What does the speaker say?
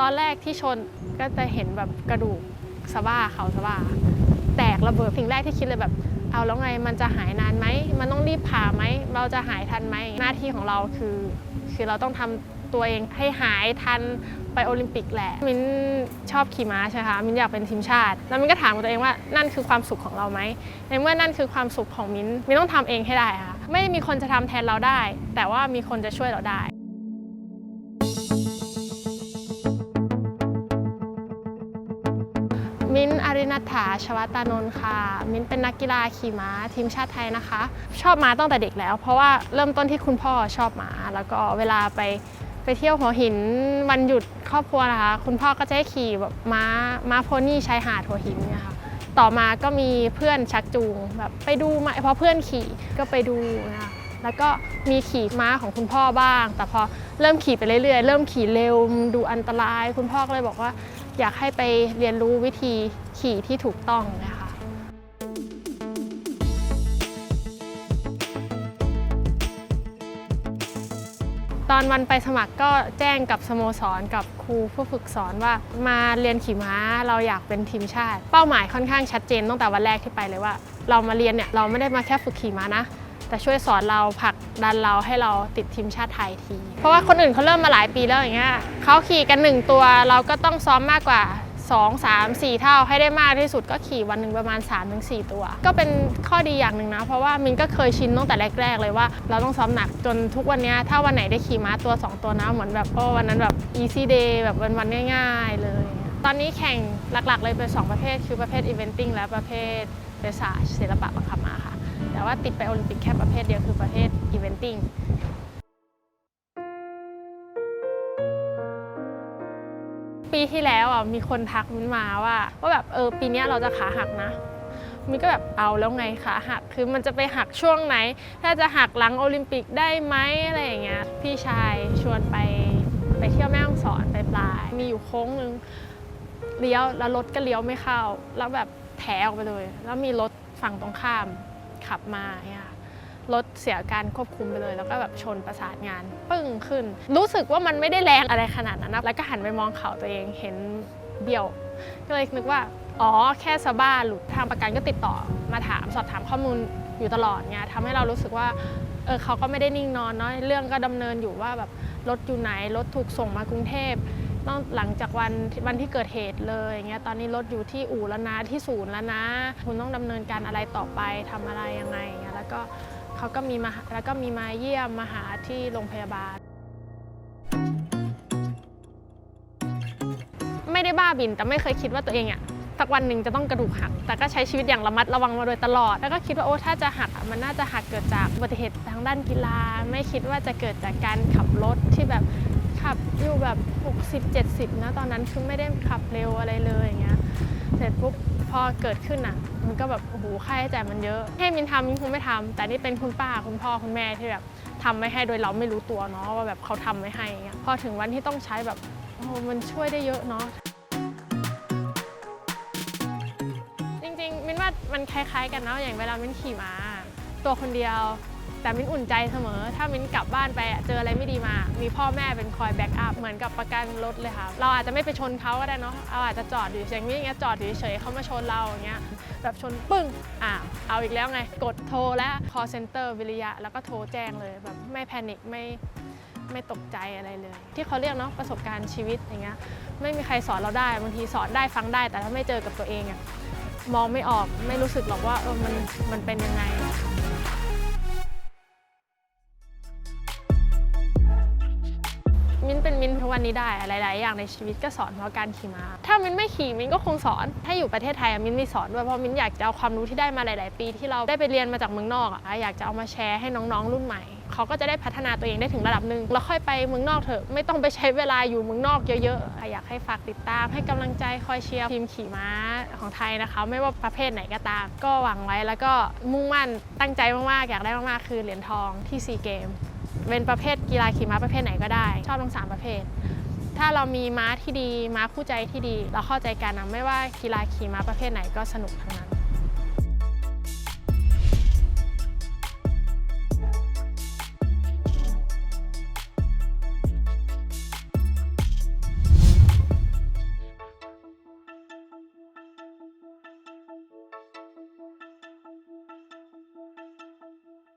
ตอนแรกที่ชนก็จะเห็นแบบกระดูกสะบ้าเขาสะบ้า แตกระเบิดสิ่งแรกที่คิดเลยแบบ เอาแล้วไงมันจะหายนานไหม มันต้องรีบผ่าไหม เราจะหายทันไหม หน้าที่ของเราคือ คือเราต้องทำตัวเองให้หายทันไปโอลิมปิกแหละ มินชอบขี่ม้าใช่ไหมคะ มินอยากเป็นทีมชาติ แล้วมินก็ถามตัวเองว่านั่นคือความสุขของเราไหม ในเมื่อนั่นคือความสุขของมินมินต้องทำเองให้ได้ค่ะ ไม่มีคนจะทำแทนเราได้ แต่ว่ามีคนจะช่วยเราได้ นัฐาชวัตตานนท์ค่ะ มิ้นเป็นนักกีฬาขี่ม้าทีมชาติไทยนะคะ ชอบม้าตั้งแต่เด็กแล้ว เพราะว่าเริ่มต้นที่คุณพ่อชอบม้า แล้วก็เวลาไปไปเที่ยวหัวหินวันหยุดครอบครัวนะคะ คุณพ่อก็จะให้ขี่แบบม้าม้าโพนี่ชายหาดหัวหินเนี่ยค่ะต่อมาก็มีเพื่อนชักจูงแบบไปดูมาเพราะเพื่อนขี่ก็ไปดูนะคะแล้วก็มีขี่ม้าของคุณพ่อบ้าง แต่พอเริ่มขี่ไปเรื่อยๆ เริ่มขี่เร็วดูอันตราย คุณพ่อก็เลยบอกว่า อยากให้ไปเรียนรู้วิธีขี่ที่ถูกต้องนะคะตอนวันไปสมัครก็แจ้งกับสโมสรกับครูผู้ฝึกสอนว่ามาเรียนขี่ม้าเราอยากเป็นทีมชาติ เป้าหมายค่อนข้างชัดเจนตั้งแต่วันแรกที่ไปเลยว่า เรามาเรียนเนี่ยเราไม่ได้มาแค่ฝึกขี่ม้านะ แต่ช่วยสอนเราผลักดันเราให้เราติดทีมชาติไทยที เพราะว่าคนอื่นเขาเริ่มมาหลายปีแล้วอย่างเงี้ยเขาขี่กันหนึ่งตัวเราก็ต้องซ้อมมากกว่า 2 3 4 เท่าให้ได้มากที่สุดก็ขี่วันหนึ่งประมาณ 3-4 ตัว ก็เป็นข้อดีอย่างหนึ่งนะ เพราะว่ามินก็เคยชินตั้งแต่แรก ๆ เลยว่า เราต้องซ้อมหนักจนทุกวันนี้ถ้าวันไหนได้ขี่ม้าตัว 2 ตัวนะเหมือนแบบโอ้วันนั้นแบบ easy day แบบวันๆง่าย ๆ เลย ตอนนี้แข่งหลักๆ เลยเป็น 2 ประเภทคือประเภท eventing และประเภทเ r สาศิลปะบังคับม้าค่ะ แต่ว่าติดไปโอลิมปิกแค่ประเภทเดียวคือประเภท eventing ปีที่แล้วอะมีคนทักมินมาว่าว่าแบบเออปีเนี้ยเราจะขาหักนะมินก็แบบเอาแล้วไงขาหักคือมันจะไปหักช่วงไหน ถ้าจะหักหลังโอลิมปิกได้ไหมอะไรอย่างเงี้ยพี่ชายชวนไปไปเที่ยวแม่ฮ่องสอนไปปลาย มีอยู่โค้งนึงเลี้ยวแล้วรถก็เลี้ยวไม่เข้า แล้วแบบแถออกไปเลย แล้วมีรถฝั่งตรงข้าม ขับมาเนี่ยรถเสียการควบคุมไปเลย แล้วก็แบบชนประสานงาน ปึ้งขึ้น รู้สึกว่ามันไม่ได้แรงอะไรขนาดนั้นนะแล้วก็หันไปมองเขาตัวเองเห็นเบี้ยว ก็เลยนึกว่า อ๋อ แค่สะบ้าหลุดทางประกันก็ติดต่อมาถามสอบถามข้อมูลอยู่ตลอดไงทำให้เรารู้สึกว่าเออเขาก็ไม่ได้นิ่งนอนเนาะเรื่องก็ดำเนินอยู่ว่าแบบรถอยู่ไหนรถถูกส่งมากรุงเทพ ต้องหลังจากวันวันที่เกิดเหตุเลยอย่างเงี้ยตอนนี้รถอยู่ที่อู่แล้วนะที่ศูนย์แล้วนะ คุณต้องดำเนินการอะไรต่อไปทำอะไรยังไงเงี้ยแล้วก็เขาก็มีมาแล้วก็มีมาเยี่ยมมาหาที่โรงพยาบาล ไม่ได้บ้าบินแต่ไม่เคยคิดว่าตัวเองอะสักวันหนึ่งจะต้องกระดูกหัก แต่ก็ใช้ชีวิตอย่างระมัดระวังมาโดยตลอด แล้วก็คิดว่าโอ้ถ้าจะหักมันน่าจะหักเกิดจากอุบัติเหตุทางด้านกีฬา ไม่คิดว่าจะเกิดจากการขับรถที่แบบ ขับอยู่แบบ 60 70 นะ ตอนนั้นคือไม่ได้ขับเร็วอะไรเลยอย่างเงี้ย เสร็จปุ๊บพอเกิดขึ้นอะ มันก็แบบโอ้โหค่าใช้จ่ายมันเยอะ ให้มินทำมินคงไม่ทำแต่นี่เป็นคุณป้าคุณพ่อคุณแม่ที่แบบทำไว้ให้โดยเราไม่รู้ตัวเนาะว่าแบบเขาทำไว้ให้เงี้ยพอถึงวันที่ต้องใช้แบบโอ้โหมันช่วยได้เยอะเนาะจริงๆมินว่ามันคล้ายๆกันเนาะอย่างเวลามินขี่ม้าตัวคนเดียว แต่มิ้นอุ่นใจเสมอ ถ้ามิ้นกลับบ้านไปเจออะไรไม่ดีมา มีพ่อแม่เป็นคอยแบ็กอัพเหมือนกับประกันรถเลยค่ะ เราอาจจะไม่ไปชนเขาก็ได้เนาะเราอาจจะจอดอยู่อย่างนี้อย่างเงี้ยจอดอยู่เฉยๆเขามาชนเราอย่างเงี้ยแบบชนปึ้งอ่าเอาอีกแล้วไง กดโทรและ call center วิริยะ แล้วก็โทรแจ้งเลยแบบไม่แพนิคไม่ไม่ตกใจอะไรเลย ที่เขาเรียกเนาะประสบการณ์ชีวิตอย่างเงี้ยไม่มีใครสอนเราได้บางทีสอนได้ฟังได้ แต่ถ้าไม่เจอกับตัวเองอะมองไม่ออกไม่รู้สึกหรอกว่าเออมันมันเป็นยังไง มิ้นเป็นมิ้นทุกวันนี้ได้หลาย ๆ อย่างในชีวิตก็สอนเพราะการขี่ม้า ถ้ามิ้นไม่ขี่มิ้นก็คงสอนถ้าอยู่ประเทศไทยมิ้นมีสอนด้วยเพราะมิ้นอยากจะเอาความรู้ที่ได้มาหลาย ๆ ปีที่เราได้ไปเรียนมาจากเมืองนอกอะอยากจะเอามาแชร์ให้น้อง ๆ รุ่นใหม่เขาก็จะได้พัฒนาตัวเองได้ถึงระดับหนึ่งแล้วค่อยไปเมืองนอกเถอะไม่ต้องไปใช้เวลาอยู่เมืองนอกเยอะๆอยากให้ฝากติดตาม ให้กำลังใจคอยเชียร์ทีมขี่ม้าของไทยนะคะ ไม่ว่าประเภทไหนก็ตาม ก็หวังไว้แล้วก็มุ่งมั่นตั้งใจมากๆอยากได้มากๆคือเหรียญทองที่ซีเกม เป็นประเภทกีฬาขี่ม้าประเภทไหนก็ได้ ชอบทั้งสามประเภท ถ้าเรามีม้าที่ดีม้าคู่ใจที่ดี เราเข้าใจกันนะไม่ว่ากีฬาขี่ม้าประเภทไหนก็สนุกทั้งนั้น